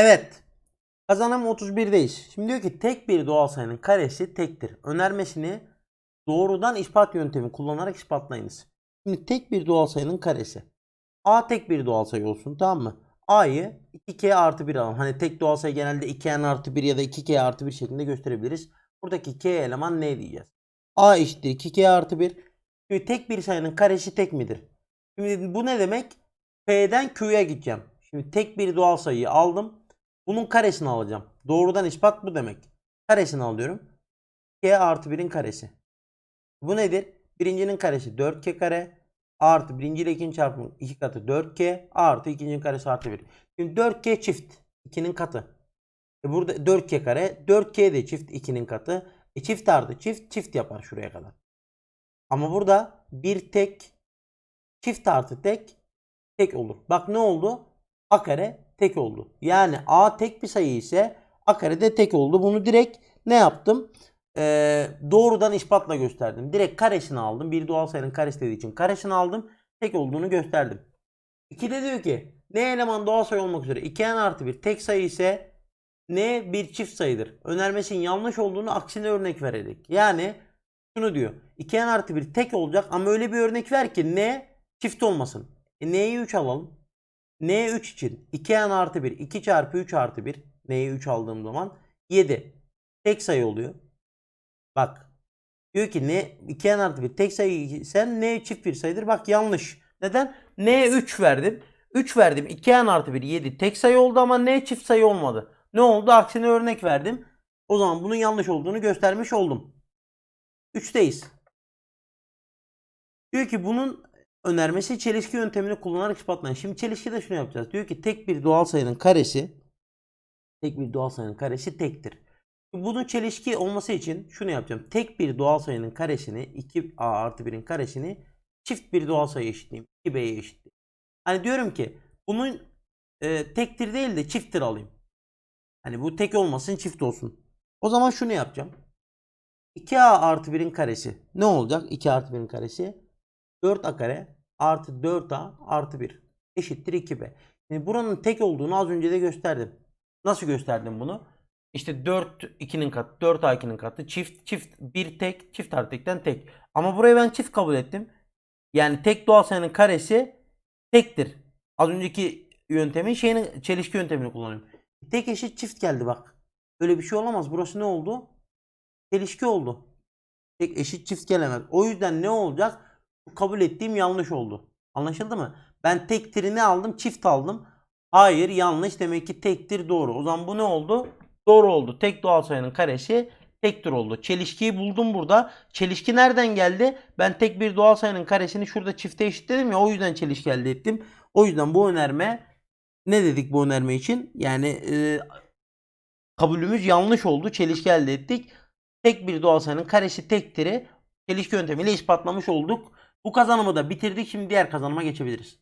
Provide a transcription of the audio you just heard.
Evet. Kazanım 31'deyiz. Şimdi diyor ki tek bir doğal sayının karesi tektir. Önermesini doğrudan ispat yöntemi kullanarak ispatlayınız. Şimdi tek bir doğal sayının karesi. A tek bir doğal sayı olsun tamam mı? A'yı 2K artı 1 alalım. Hani tek doğal sayı genelde 2N artı 1 ya da 2K artı 1 şeklinde gösterebiliriz. Buradaki K eleman ne diyeceğiz? A eşittir 2K artı 1. Şimdi tek bir sayının karesi tek midir? Şimdi bu ne demek? P'den Q'ya gideceğim. Şimdi tek bir doğal sayıyı aldım. Bunun karesini alacağım. Doğrudan ispat bu demek. Karesini alıyorum. K artı 1'in karesi. Bu nedir? Birincinin karesi 4K kare artı birinci ile ikinci çarpımın 2 katı 4K artı ikincinin karesi artı 1. Şimdi 4K çift 2'nin katı. E burada 4K kare 4K de çift 2'nin katı. E çift artı çift çift yapar şuraya kadar. Ama burada bir tek çift artı tek tek olur. Bak ne oldu? A kare tek oldu. Yani A tek bir sayı ise A kare de tek oldu. Bunu direkt ne yaptım? Ee, doğrudan ispatla gösterdim. Direkt karesini aldım. Bir doğal sayının karesi dediği için karesini aldım. Tek olduğunu gösterdim. 2'de diyor ki ne eleman doğal sayı olmak üzere 2n artı 1 tek sayı ise n bir çift sayıdır. Önermesinin yanlış olduğunu aksine örnek vererek. Yani şunu diyor. 2n artı 1 tek olacak ama öyle bir örnek ver ki n çift olmasın. E, n'yi 3 alalım. N3 için 2n artı 1 2 çarpı 3 artı 1 n'yi 3 aldığım zaman 7 tek sayı oluyor. Bak diyor ki ne 2n artı 1 tek sayı sen n çift bir sayıdır. Bak yanlış. Neden? n 3 verdim. 3 verdim. 2n artı 1 7 tek sayı oldu ama n çift sayı olmadı. Ne oldu? Aksine örnek verdim. O zaman bunun yanlış olduğunu göstermiş oldum. 3'teyiz. Diyor ki bunun önermesi çelişki yöntemini kullanarak ispatlayın. Şimdi çelişkide şunu yapacağız. Diyor ki tek bir doğal sayının karesi tek bir doğal sayının karesi tektir. Bunun çelişki olması için şunu yapacağım. Tek bir doğal sayının karesini 2a artı 1'in karesini çift bir doğal sayı eşitleyeyim. 2b'ye eşitleyeyim. Hani diyorum ki bunun e, tektir değil de çifttir alayım. Hani bu tek olmasın çift olsun. O zaman şunu yapacağım. 2a artı 1'in karesi ne olacak? 2 artı 1'in karesi 4a kare artı 4a artı 1 eşittir 2b. Şimdi buranın tek olduğunu az önce de gösterdim. Nasıl gösterdim bunu? İşte 4 2'nin katı, 4 a 2'nin katı, çift çift bir tek, çift artı tekten tek. Ama burayı ben çift kabul ettim. Yani tek doğal sayının karesi tektir. Az önceki yöntemin şeyini çelişki yöntemini kullanıyorum. Tek eşit çift geldi bak. Öyle bir şey olamaz. Burası ne oldu? Çelişki oldu. Tek eşit çift gelemez. O yüzden ne olacak? Bu kabul ettiğim yanlış oldu. Anlaşıldı mı? Ben tektir ne aldım? Çift aldım. Hayır yanlış. Demek ki tektir doğru. O zaman bu ne oldu? Doğru oldu. Tek doğal sayının karesi tektir oldu. Çelişkiyi buldum burada. Çelişki nereden geldi? Ben tek bir doğal sayının karesini şurada çifte eşitledim ya o yüzden çelişki elde ettim. O yüzden bu önerme ne dedik bu önerme için? Yani e, kabulümüz yanlış oldu. Çelişki elde ettik. Tek bir doğal sayının karesi tektir'i çelişki yöntemiyle ispatlamış olduk. Bu kazanımı da bitirdik. Şimdi diğer kazanıma geçebiliriz.